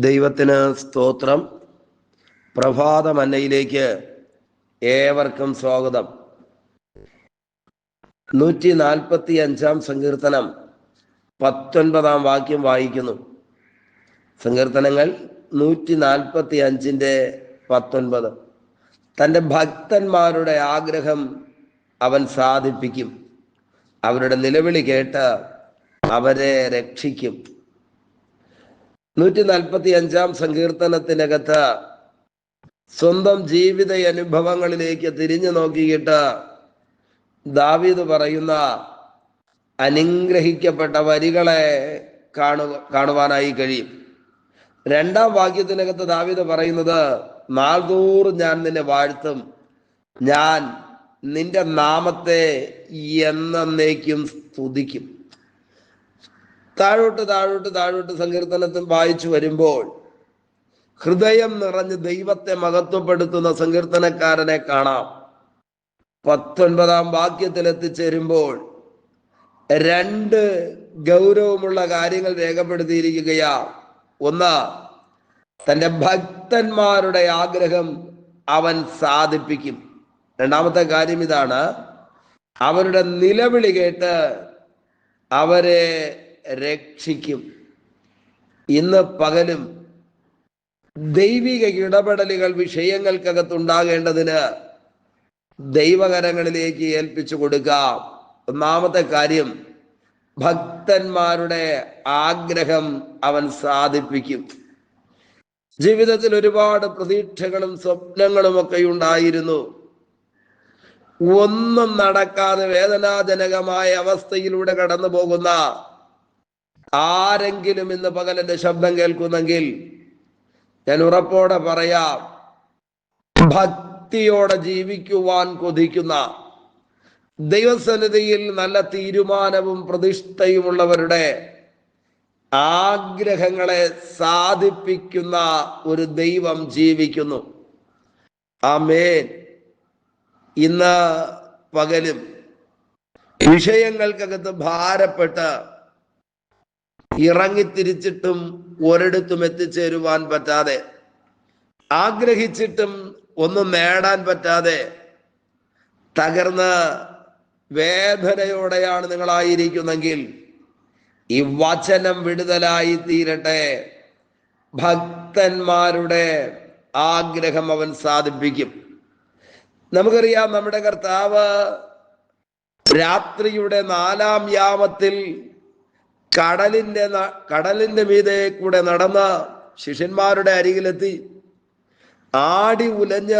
ദൈവത്തിന് സ്തോത്രം. പ്രഭാത മന്നയിലേക്ക് ഏവർക്കും സ്വാഗതം. നൂറ്റി നാൽപ്പത്തി അഞ്ചാം സങ്കീർത്തനം പത്തൊൻപതാം വാക്യം വായിക്കുന്നു. സങ്കീർത്തനങ്ങൾ നൂറ്റി നാൽപ്പത്തി അഞ്ചിന്റെ പത്തൊൻപത്. തന്റെ ഭക്തന്മാരുടെ ആഗ്രഹം അവൻ സാധിപ്പിക്കും. അവരുടെ നിലവിളി കേട്ട് അവരെ രക്ഷിക്കും. നൂറ്റി നാൽപ്പത്തി അഞ്ചാം സങ്കീർത്തനത്തിനകത്ത് സ്വന്തം ജീവിത അനുഭവങ്ങളിലേക്ക് തിരിഞ്ഞു നോക്കിയിട്ട് ദാവീദ് പറയുന്ന അനുഗ്രഹിക്കപ്പെട്ട വരികളെ കാണു കാണുവാനായി കഴിയും. രണ്ടാം വാക്യത്തിനകത്ത് ദാവീദ് പറയുന്നത് നാൾതോറും ഞാൻ നിന്നെ വാഴ്ത്തും. ഞാൻ നിന്റെ നാമത്തെ എന്നേക്കും സ്തുതിക്കും. താഴോട്ട് താഴോട്ട് താഴോട്ട് സങ്കീർത്തനത്തിൽ വായിച്ചു വരുമ്പോൾ ഹൃദയം നിറഞ്ഞ് ദൈവത്തെ മഹത്വപ്പെടുത്തുന്ന സങ്കീർത്തനക്കാരനെ കാണാം. പത്തൊൻപതാം വാക്യത്തിൽ എത്തിച്ചേരുമ്പോൾ രണ്ട് ഗൗരവമുള്ള കാര്യങ്ങൾ രേഖപ്പെടുത്തിയിരിക്കുകയാ. ഒന്ന് തന്റെ ഭക്തന്മാരുടെ ആഗ്രഹം അവൻ സാധിപ്പിക്കും. രണ്ടാമത്തെ കാര്യം ഇതാണ് അവരുടെ നിലവിളി കേട്ട് അവരെ രക്ഷിക്കും. ഇന്ന് പകലും ദൈവിക ഇടപെടലുകൾ വിഷയങ്ങൾക്കകത്തുണ്ടാകേണ്ടതിന് ദൈവകരങ്ങളിലേക്ക് ഏൽപ്പിച്ചു കൊടുക്കാം. ഒന്നാമത്തെ കാര്യം ഭക്തന്മാരുടെ ആഗ്രഹം അവൻ സാധിപ്പിക്കും. ജീവിതത്തിൽ ഒരുപാട് പ്രതീക്ഷകളും സ്വപ്നങ്ങളും ഒക്കെ ഉണ്ടായിരുന്നു. ഒന്നും നടക്കാതെ വേദനാജനകമായ അവസ്ഥയിലൂടെ കടന്നു പോകുന്ന ആരെങ്കിലും ഇന്ന് പകലന്റെ ശബ്ദം കേൾക്കുന്നെങ്കിൽ ഞാൻ ഉറപ്പോടെ പറയാം ഭക്തിയോടെ ജീവിക്കുവാൻ കൊതിക്കുന്ന ദൈവസന്നിധിയിൽ നല്ല തീരുമാനവും പ്രതിഷ്ഠയുമുള്ളവരുടെ ആഗ്രഹങ്ങളെ സാധിപ്പിക്കുന്ന ഒരു ദൈവം ജീവിക്കുന്നു. ആമേൻ. ഇന്ന് പകലും വിഷയങ്ങൾക്കകത്ത് ഭാരപ്പെട്ട് ഇറങ്ങിത്തിരിച്ചിട്ടും ഒരിടത്തും എത്തിച്ചേരുവാൻ പറ്റാതെ ആഗ്രഹിച്ചിട്ടും ഒന്നും നേടാൻ പറ്റാതെ തകർന്ന് വേദനയോടെയാണ് നിങ്ങളായിരിക്കുന്നെങ്കിൽ ഈ വചനം വിടുതലായി തീരട്ടെ. ഭക്തന്മാരുടെ ആഗ്രഹം അവൻ സാധിപ്പിക്കും. നമുക്കറിയാം നമ്മുടെ കർത്താവ് രാത്രിയുടെ നാലാം യാമത്തിൽ കടലിന്റെ കടലിന്റെ മീതെ കൂടെ നടന്ന ശിഷ്യന്മാരുടെ അരികിലെത്തി. ആടി ഉലഞ്ഞ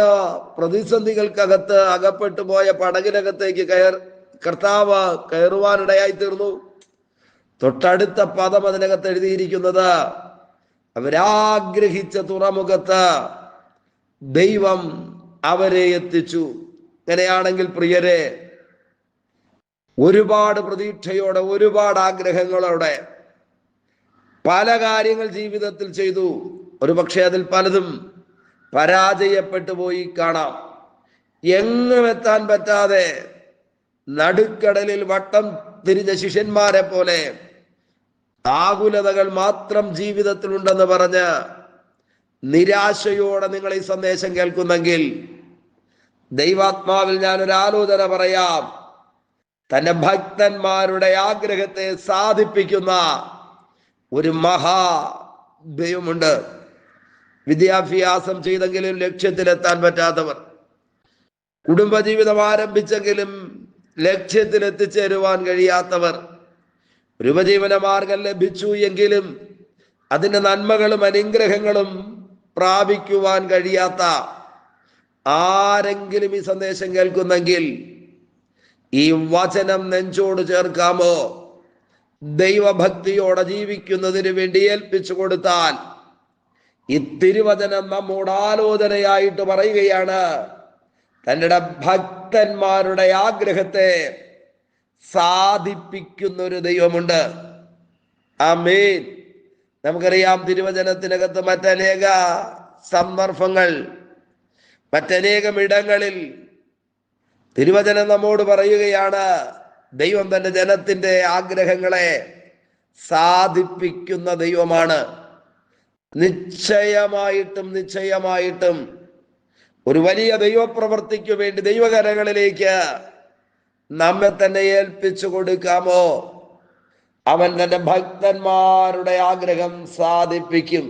പ്രതിസന്ധികൾക്കകത്ത് അകപ്പെട്ടു പോയ പടകിനകത്തേക്ക് കയർ കർത്താവ് കയറുവാനിടയായി തീർന്നു. തൊട്ടടുത്ത പദം അതിനകത്ത് എഴുതിയിരിക്കുന്നത് അവരാഗ്രഹിച്ച തുറമുഖത്ത് ദൈവം അവരെ എത്തിച്ചു. അങ്ങനെയാണെങ്കിൽ പ്രിയരെ ഒരുപാട് പ്രതീക്ഷയോടെ ഒരുപാട് ആഗ്രഹങ്ങളോടെ പല കാര്യങ്ങൾ ജീവിതത്തിൽ ചെയ്തു. ഒരു പക്ഷേ അതിൽ പലതും പരാജയപ്പെട്ടു പോയി കാണാം. എങ്ങും എത്താൻ പറ്റാതെ നടുക്കടലിൽ വട്ടം തിരിഞ്ഞ ശിഷ്യന്മാരെ പോലെ ആകുലതകൾ മാത്രം ജീവിതത്തിലുണ്ടെന്ന് പറഞ്ഞ് നിരാശയോടെ നിങ്ങൾ ഈ സന്ദേശം കേൾക്കുന്നെങ്കിൽ ദൈവാത്മാവിൽ ഞാൻ ഒരു ആലോചന പറയാം. തന്റെ ഭക്തന്മാരുടെ ആഗ്രഹത്തെ സാധിപ്പിക്കുന്ന ഒരു മഹാ ദൈവമുണ്ട്. വിദ്യാഭ്യാസം ചെയ്തെങ്കിലും ലക്ഷ്യത്തിലെത്താൻ പറ്റാത്തവർ കുടുംബജീവിതം ആരംഭിച്ചെങ്കിലും ലക്ഷ്യത്തിൽ എത്തിച്ചേരുവാൻ കഴിയാത്തവർ ഒരു ഉപജീവന മാർഗം ലഭിച്ചു എങ്കിലും അതിന്റെ നന്മകളും അനുഗ്രഹങ്ങളും പ്രാപിക്കുവാൻ കഴിയാത്ത ആരെങ്കിലും ഈ സന്ദേശം കേൾക്കുന്നെങ്കിൽ ഈ വചനം നെഞ്ചോട് ചേർക്കാമോ? ദൈവഭക്തിയോടെ ജീവിക്കുന്നതിന് വേണ്ടി ഏൽപ്പിച്ചു കൊടുത്താൽ ഈ തിരുവചനം നമ്മോട് ആലോചനയായിട്ട് പറയുകയാണ്. തന്റെ ഭക്തന്മാരുടെ ആഗ്രഹത്തെ സാധിപ്പിക്കുന്ന ഒരു ദൈവമുണ്ട്. ആമേൻ. നമുക്കറിയാം തിരുവചനത്തിനകത്ത് മറ്റനേക സന്ദർഭങ്ങൾ മറ്റനേകം ഇടങ്ങളിൽ തിരുവചനം നമ്മോട് പറയുകയാണ് ദൈവം തന്റെ ജനത്തിന്റെ ആഗ്രഹങ്ങളെ സാധിപ്പിക്കുന്ന ദൈവമാണ്. നിശ്ചയമായിട്ടും നിശ്ചയമായിട്ടും ഒരു വലിയ ദൈവപ്രവർത്തിക്കു വേണ്ടി ദൈവകരങ്ങളിലേക്ക് നമ്മെ തന്നെ ഏൽപ്പിച്ചു കൊടുക്കാമോ? അവൻ തന്റെ ഭക്തന്മാരുടെ ആഗ്രഹം സാധിപ്പിക്കും.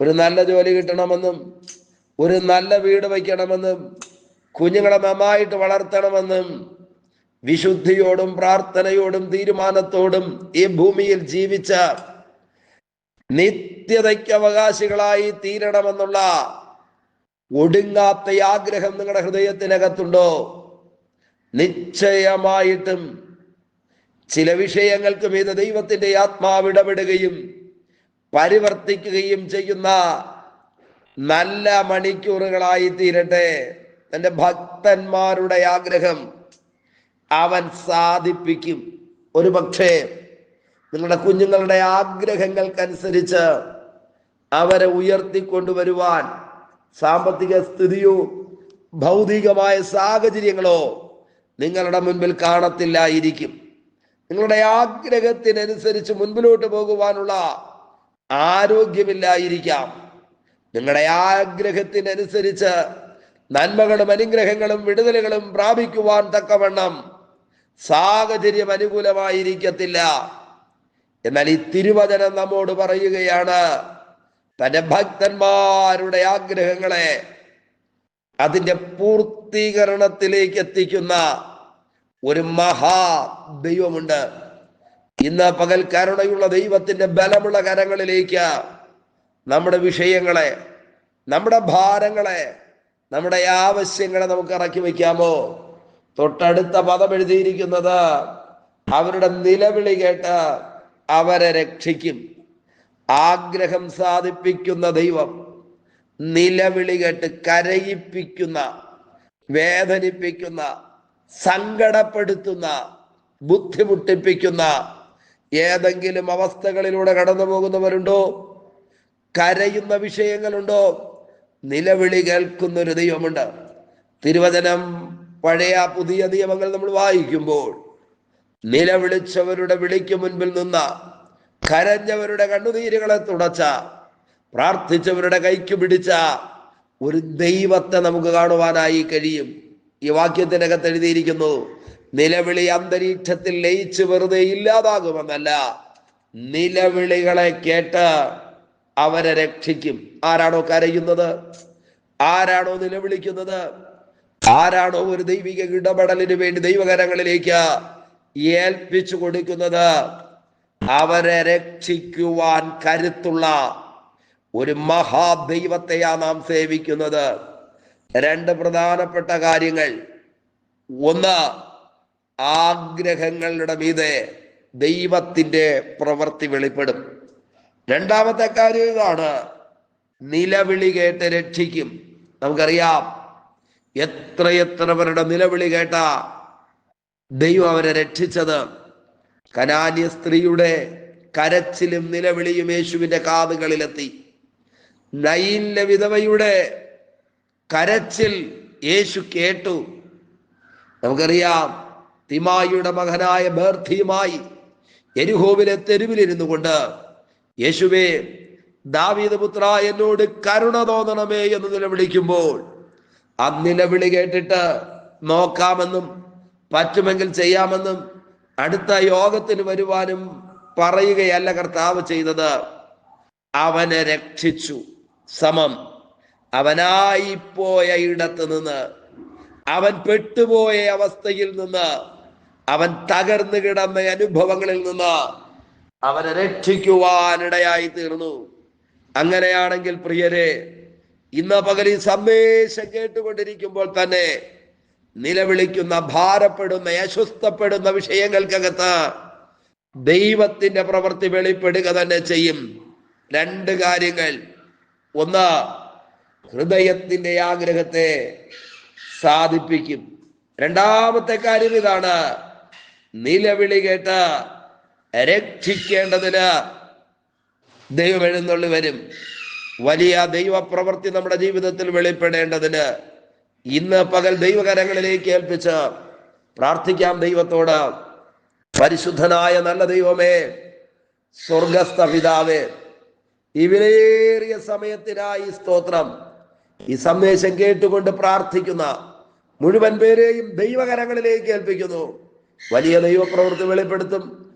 ഒരു നല്ല ജോലി കിട്ടണമെന്നും ഒരു നല്ല വീട് വയ്ക്കണമെന്നും കുഞ്ഞുങ്ങളെ നന്നായിട്ട് വളർത്തണമെന്നും വിശുദ്ധിയോടും പ്രാർത്ഥനയോടും തീരുമാനത്തോടും ഈ ഭൂമിയിൽ ജീവിച്ച നിത്യതയ്ക്ക് അവകാശികളായി തീരണമെന്നുള്ള ഒടുങ്ങാത്ത ആഗ്രഹം നിങ്ങളുടെ ഹൃദയത്തിനകത്തുണ്ടോ? നിശ്ചയമായിട്ടും ചില വിഷയങ്ങൾക്ക് മീത് ദൈവത്തിന്റെ ആത്മാവ് ഇടപെടുകയും പരിവർത്തിക്കുകയും ചെയ്യുന്ന നല്ല മണിക്കൂറുകളായി തീരട്ടെ. തന്റെ ഭക്തന്മാരുടെ ആഗ്രഹം അവൻ സാധിപ്പിക്കും. ഒരു പക്ഷേ നിങ്ങളുടെ കുഞ്ഞുങ്ങളുടെ ആഗ്രഹങ്ങൾക്കനുസരിച്ച് അവരെ ഉയർത്തിക്കൊണ്ടുവരുവാൻ സാമ്പത്തിക സ്ഥിതിയോ ഭൗതികമായ സാഹചര്യങ്ങളോ നിങ്ങളുടെ മുൻപിൽ കാണത്തില്ലായിരിക്കും. നിങ്ങളുടെ ആഗ്രഹത്തിനനുസരിച്ച് മുൻപിലോട്ട് പോകുവാനുള്ള ആരോഗ്യമില്ലായിരിക്കാം. നിങ്ങളുടെ ആഗ്രഹത്തിനനുസരിച്ച് നന്മകളും അനുഗ്രഹങ്ങളും വിടുതലുകളും പ്രാപിക്കുവാൻ തക്കവണ്ണം സാഹചര്യം അനുകൂലമായിരിക്കത്തില്ല. എന്നാൽ ഈ തിരുവചനം നമ്മോട് പറയുകയാണ് തന്റെ ഭക്തന്മാരുടെ ആഗ്രഹങ്ങളെ അതിന്റെ പൂർത്തീകരണത്തിലേക്ക് എത്തിക്കുന്ന ഒരു മഹാ ദൈവമുണ്ട്. ഇന്ന് പകൽ കരുണയുള്ള ദൈവത്തിന്റെ ബലമുള്ള കരങ്ങളിലേക്ക് നമ്മുടെ വിഷയങ്ങളെ നമ്മുടെ ഭാരങ്ങളെ നമ്മുടെ ആവശ്യങ്ങളെ നമുക്ക് ഇറക്കി വയ്ക്കാമോ? തൊട്ടടുത്ത പദം എഴുതിയിരിക്കുന്നത് അവരുടെ നിലവിളി കേട്ട് അവരെ രക്ഷിക്കും. ആഗ്രഹം സാധിപ്പിക്കുന്ന ദൈവം നിലവിളി കേട്ട് കരയിപ്പിക്കുന്ന വേദനിപ്പിക്കുന്ന സങ്കടപ്പെടുത്തുന്ന ബുദ്ധിമുട്ടിപ്പിക്കുന്ന ഏതെങ്കിലും അവസ്ഥകളിലൂടെ കടന്നു പോകുന്നവരുണ്ടോ കരയുന്ന വിഷയങ്ങളുണ്ടോ? നിലവിളി കേൾക്കുന്ന ഒരു ദൈവമുണ്ട്. തിരുവചനം പഴയ പുതിയ നിയമങ്ങൾ നമ്മൾ വായിക്കുമ്പോൾ നിലവിളിച്ചവരുടെ വിളിക്ക് മുൻപിൽ നിന്ന കരഞ്ഞവരുടെ കണ്ണുനീരുകളെ തുടച്ച പ്രാർത്ഥിച്ചവരുടെ കൈക്ക് പിടിച്ച ഒരു ദൈവത്തെ നമുക്ക് കാണുവാനായി കഴിയും. ഈ വാക്യത്തിനകത്ത് എഴുതിയിരിക്കുന്നു നിലവിളി അന്തരീക്ഷത്തിൽ ലയിച്ച് വെറുതെ ഇല്ലാതാകുമെന്നല്ല നിലവിളികളെ കേട്ട് അവരെ രക്ഷിക്കും. ആരാണോ കരയുന്നത്? ആരാണോ നിലവിളിക്കുന്നത്? ആരാണോ ഒരു ദൈവിക ഇടപെടലിന് വേണ്ടി ദൈവകരങ്ങളിലേക്ക് ഏൽപ്പിച്ചു കൊടുക്കുന്നത്? അവരെ രക്ഷിക്കുവാൻ കരുത്തുള്ള ഒരു മഹാദൈവത്തെയാ നാം സേവിക്കുന്നത്. രണ്ട് പ്രധാനപ്പെട്ട കാര്യങ്ങൾ. ഒന്ന് ആഗ്രഹങ്ങളുടെ മീതെ ദൈവത്തിന്റെ പ്രവൃത്തി വെളിപ്പെടും. രണ്ടാമത്തെ കാര്യം ഇതാണ്. നിലവിളി കേട്ട് രക്ഷിക്കും. നമുക്കറിയാം എത്ര പേരുടെ നിലവിളി കേട്ട ദൈവം അവരെ രക്ഷിച്ചത്. കനാന്യ സ്ത്രീയുടെ കരച്ചിലും നിലവിളിയും യേശുവിന്റെ കാതുകളിലെത്തി. നയിലെ വിധവയുടെ കരച്ചിൽ യേശു കേട്ടു. നമുക്കറിയാം തിമായിയുടെ മകനായ ബേർത്തിയുമായി എരിഹോവിലെ തെരുവിലിരുന്നു കൊണ്ട് യേശുവേ ദാവീദ് പുത്ര എന്നോട് കരുണ തോന്നണമേ എന്ന് നിലവിളിക്കുമ്പോൾ ആ നിലവിളി കേട്ടിട്ട് നോക്കാമെന്നും പറ്റുമെങ്കിൽ ചെയ്യാമെന്നും അടുത്ത യോഗത്തിന് വരുവാനും പറയുകയല്ല കർത്താവ് ചെയ്തത്. അവനെ രക്ഷിച്ചു. സമം. അവനായി പോയ ഇടത്ത് നിന്ന് അവൻ പെട്ടുപോയ അവസ്ഥയിൽ നിന്ന് അവൻ തകർന്നു കിടന്ന അനുഭവങ്ങളിൽ നിന്ന് അവനെ രക്ഷിക്കുവാനിടയായി തീർന്നു. അങ്ങനെയാണെങ്കിൽ പ്രിയരെ ഇന്ന് പകൽ ഈ സന്ദേശം കേട്ടുകൊണ്ടിരിക്കുമ്പോൾ തന്നെ നിലവിളിക്കുന്ന ഭാരപ്പെടുന്ന അസ്വസ്ഥപ്പെടുന്ന വിഷയങ്ങൾക്കകത്ത് ദൈവത്തിന്റെ പ്രവൃത്തി വെളിപ്പെടുക തന്നെ ചെയ്യും. രണ്ട് കാര്യങ്ങൾ. ഒന്ന് ഹൃദയത്തിന്റെ ആഗ്രഹത്തെ സാധിപ്പിക്കും. രണ്ടാമത്തെ കാര്യം ഇതാണ്. നിലവിളി കേട്ട് രക്ഷിക്കേണ്ടതിന് ദൈവം എഴുന്നള്ളി വരും. വലിയ ദൈവപ്രവൃത്തി നമ്മുടെ ജീവിതത്തിൽ വെളിപ്പെടേണ്ടതിന് ഇന്ന് പകൽ ദൈവകരങ്ങളിലേക്ക് ഏൽപ്പിച്ച് പ്രാർത്ഥിക്കാം ദൈവത്തോട്. പരിശുദ്ധനായ നല്ല ദൈവമേ സ്വർഗസ്ഥ പിതാവേ ഈ വിലയേറിയ സമയത്തിനായി സ്തോത്രം. ഈ സന്ദേശം കേട്ടുകൊണ്ട് പ്രാർത്ഥിക്കുന്ന മുഴുവൻ പേരെയും ദൈവകരങ്ങളിലേക്ക് ഏൽപ്പിക്കുന്നു. വലിയ ദൈവപ്രവൃത്തി വെളിപ്പെടുത്തും.